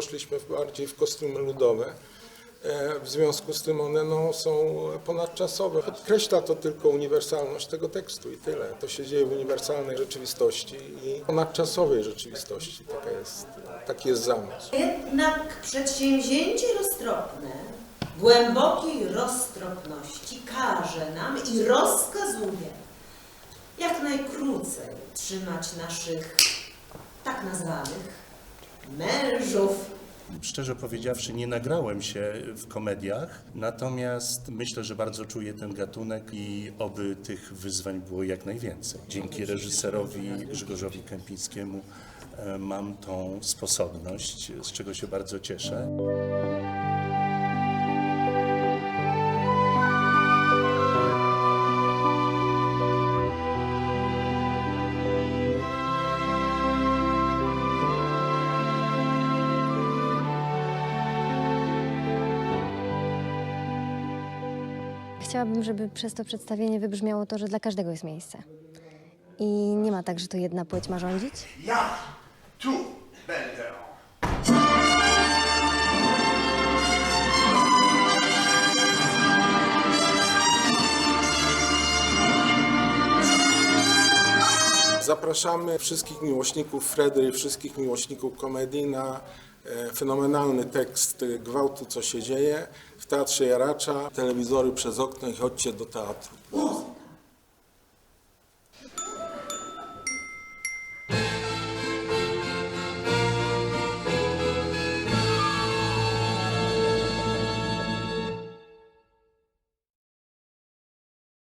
poszliśmy bardziej w kostiumy ludowe. E, W związku z tym one no, są ponadczasowe. Podkreśla to tylko uniwersalność tego tekstu i tyle. To się dzieje w uniwersalnej rzeczywistości i ponadczasowej rzeczywistości. Taka jest, taki jest zamysł. Jednak przedsięwzięcie roztropne, głębokiej roztropności każe nam i rozkazuje jak najkrócej trzymać naszych tak nazwanych mężów Szczerze powiedziawszy, nie nagrałem się w komediach, natomiast myślę, że bardzo czuję ten gatunek i oby tych wyzwań było jak najwięcej. Dzięki reżyserowi Grzegorzowi Kępińskiemu e, mam tą sposobność, z czego się bardzo cieszę. Chciałabym, żeby przez to przedstawienie wybrzmiało to, że dla każdego jest miejsce. I nie ma tak, że to jedna płeć ma rządzić. Ja tu będę. Zapraszamy wszystkich miłośników Fredy i wszystkich miłośników komedii na fenomenalny tekst e, Gwałtu, co się dzieje w Teatrze Jaracza. Telewizory przez okno i chodźcie do teatru.